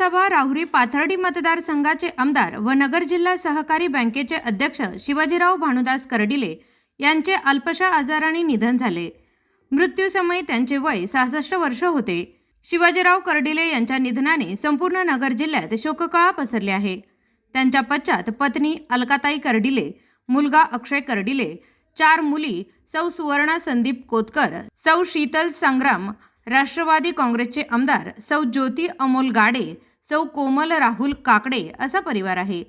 विधानसभा राहुरी पाथर्डी मतदारसंघाचे आमदार व नगर जिल्हा सहकारी बँकेचे अध्यक्ष शिवाजीराव भानुदास कर्डिले यांचे अल्पशा आजाराने निधन झाले. मृत्यूसमयी त्यांचे वय सहासष्ट वर्ष होते. शिवाजीराव कर्डिले यांच्या निधनाने संपूर्ण नगर जिल्ह्यात शोककळा पसरली आहे. त्यांच्या पश्चात पत्नी अलकाताई कर्डिले मुलगा अक्षय कर्डिले चार मुली सौ सुवर्णा संदीप कोतकर सौ शीतल संग्राम राष्ट्रवादी काँग्रेसचे आमदार सौ ज्योती अमोल गाडे सौ कोमल राहुल काकडे असा परिवार आहे.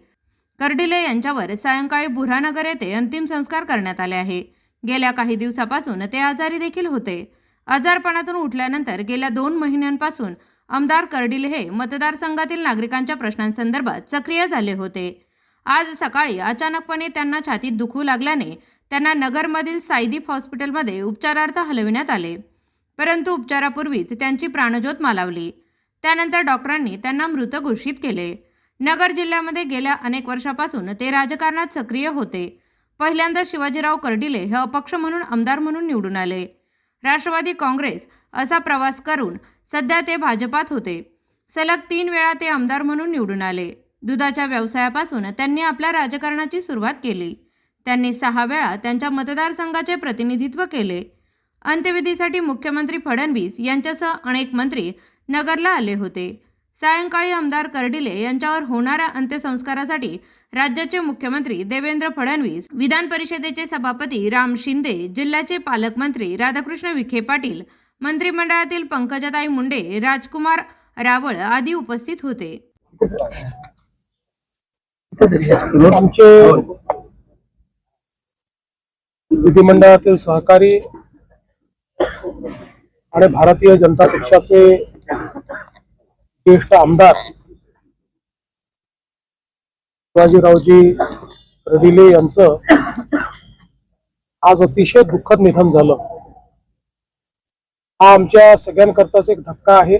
कर्डिले यांच्यावर सायंकाळी बुऱ्हानगर येथे अंतिम संस्कार करण्यात आले आहे. गेल्या काही दिवसापासून ते आजारी देखील होते. आजारपणातून उठल्यानंतर गेल्या दोन महिन्यांपासून आमदार कर्डिले हे मतदारसंघातील नागरिकांच्या प्रश्नांसंदर्भात सक्रिय झाले होते. आज सकाळी अचानकपणे त्यांना छातीत दुखू लागल्याने त्यांना नगरमधील सायदीप हॉस्पिटलमध्ये उपचारार्थ हलविण्यात आले. परंतु उपचारापूर्वीच त्यांची प्राणज्योत मालावली. त्यानंतर डॉक्टरांनी त्यांना मृत घोषित केले. नगर जिल्ह्यामध्ये गेल्या अनेक वर्षापासून ते राजकारणात सक्रिय होते. पहिल्यांदा शिवाजीराव कर्डिले हे अपक्ष म्हणून आमदार म्हणून निवडून आले. राष्ट्रवादी काँग्रेस असा प्रवास करून सध्या ते भाजपात होते. सलग तीन वेळा ते आमदार म्हणून निवडून आले. दुधाच्या व्यवसायापासून त्यांनी आपल्या राजकारणाची सुरुवात केली. त्यांनी सहा वेळा त्यांच्या मतदारसंघाचे प्रतिनिधित्व केले. अंत्यविधीसाठी मुख्यमंत्री फडणवीस यांच्यासह अनेक मंत्री नगरला आले होते. सायंकाळी आमदार कर्डिले यांच्यावर होणाऱ्या अंत्यसंस्कारासाठी राज्याचे मुख्यमंत्री देवेंद्र फडणवीस विधान परिषदेचे सभापती राम शिंदे जिल्ह्याचे पालकमंत्री राधाकृष्ण विखे पाटील मंत्रिमंडळातील पंकजाताई मुंडे राजकुमार रावळ आदी उपस्थित होते. आमचे विधिमंडळातील सहकारी आणि भारतीय जनता पक्षाचे ज्येष्ठ आमदार शिवाजीरावजी रडिले यांचं आज अतिशय दुःखद निधन झालं. हा आमच्या सगळ्यांकरताच एक धक्का आहे.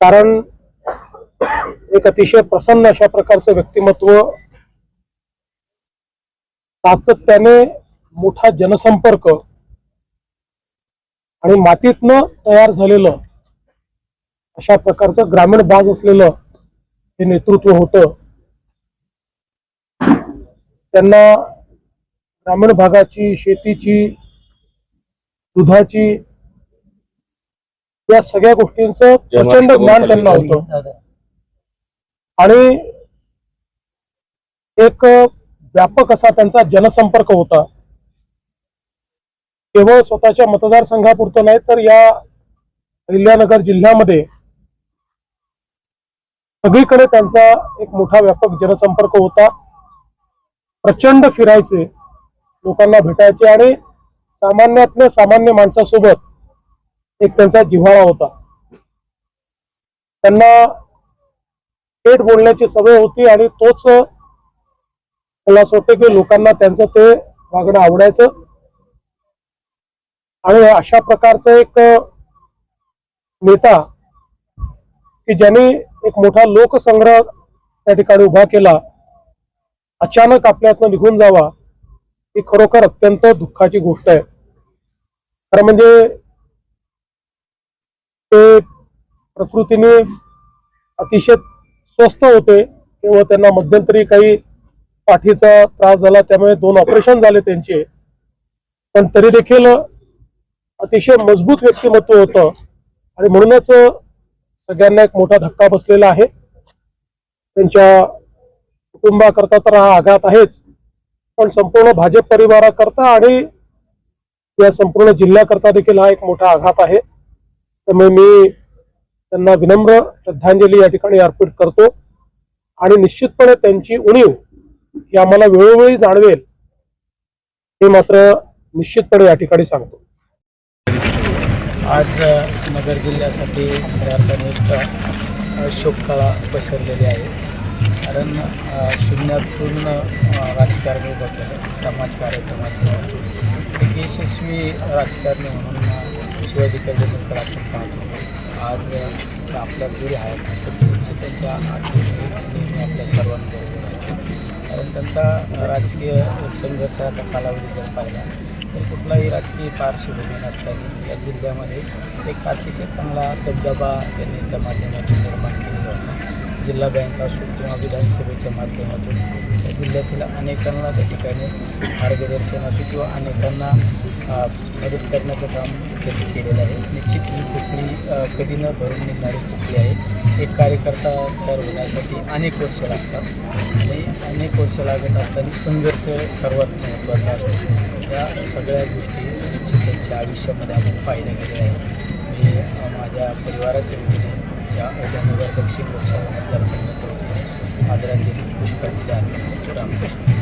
कारण एक अतिशय प्रसन्न अशा प्रकारचं व्यक्तिमत्व सातत्याने मोठा जनसंपर्क आणि मातीतनं तयार झालेलं अशा प्रकारचं ग्रामीण बाज असलेलं हे नेतृत्व होतं. त्यांना ग्रामीण भागाची शेतीची दुधाची या सगळ्या गोष्टींचं प्रचंड ज्ञान त्यांना होतं. आणि एक व्यापक असा त्यांचा जनसंपर्क होता. केवळ स्वतःच्या मतदारसंघापुरतं नाही तर या अहिल्यानगर जिल्ह्यामध्ये सगळीकडे त्यांचा एक मोठा व्यापक जनसंपर्क होता. प्रचंड फिरायचे लोकांना भेटायचे आणि सामान्यातल्या सामान्य माणसासोबत एक त्यांचा जिव्हाळा होता. त्यांना थेट बोलण्याची सवय होती आणि तोच मला असं वाटतं की लोकांना त्यांचं ते वागणं आवडायचं. आणि अशा प्रकारचं एक नेता की ज्यांनी एक मोठा लोकसंग्रह त्या ठिकाणी उभा केला. अचानक आपल्यातनं निघून जावा ही खरोखर अत्यंत दुःखाची गोष्ट आहे. खरं म्हणजे ते प्रकृतीने अतिशय स्वस्त होते तेव्हा त्यांना मध्यंतरी काही पाठीचा त्रास झाला त्यामुळे दोन ऑपरेशन झाले त्यांचे. पण तरी देखील अतिशय मजबूत व्यक्तिमत्व होतं. आणि म्हणूनच सगळ्यांना एक मोठा धक्का बसलेला आहे. त्यांच्या कुटुंबाकरता तर हा आघात आहेच पण संपूर्ण भाजप परिवाराकरता आणि या संपूर्ण जिल्ह्याकरता देखील हा एक मोठा आघात आहे. त्यामुळे मी त्यांना विनम्र श्रद्धांजली या ठिकाणी अर्पित करतो आणि निश्चितपणे त्यांची उणीव ही आम्हाला वेळोवेळी जाणवेल हे मात्र निश्चितपणे या ठिकाणी सांगतो. आज नगर जिल्ह्यासाठी खऱ्या अर्थाने एक शोककळा पसरलेली आहे. कारण शून्यातून अ, राजकारण उभं केलं एक यशस्वी राजकारणी म्हणून शिवाजी कर्जनकर आपण पाहतो. आज आपल्या पुढे आहेत त्यांच्या आठवणी आपल्या सर्वांबरोबर कारण त्यांचा राजकीय एक आता कालावधी जर पाहिला. तर कुठलाही राजकीय पार्श्वभूमी नसताना या जिल्ह्यामध्ये एक अतिशय चांगला दबदबा त्यांनी त्या माध्यमातून निर्माण केला. जिल्हा बँक असो किंवा विधानसभेच्या माध्यमातून या जिल्ह्यातील अनेकांना त्या ठिकाणी मार्गदर्शन असो किंवा अनेकांना मदत करण्याचं काम त्यांनी केलेलं आहे. निश्चित ही पोकळी कधी न भरून निघणारी पोकळी आहे. एक कार्यकर्ता तयार होण्यासाठी अनेक वर्ष लागतात आणि अनेक वर्ष लागत असताना संघर्ष सर्वात महत्त्वाचा असतो. या सगळ्या गोष्टी निश्चित त्यांच्या आयुष्यामध्ये आपण पाहिल्या गेलेल्या आहेत. मी माझ्या परिवाराच्या वतीने ज्या अहिल्यानगर दक्षिण लोकसभा मतदारसंघाच्या वतीने आदरांजली पुष्पांजली अर्पण रामकृष्ण.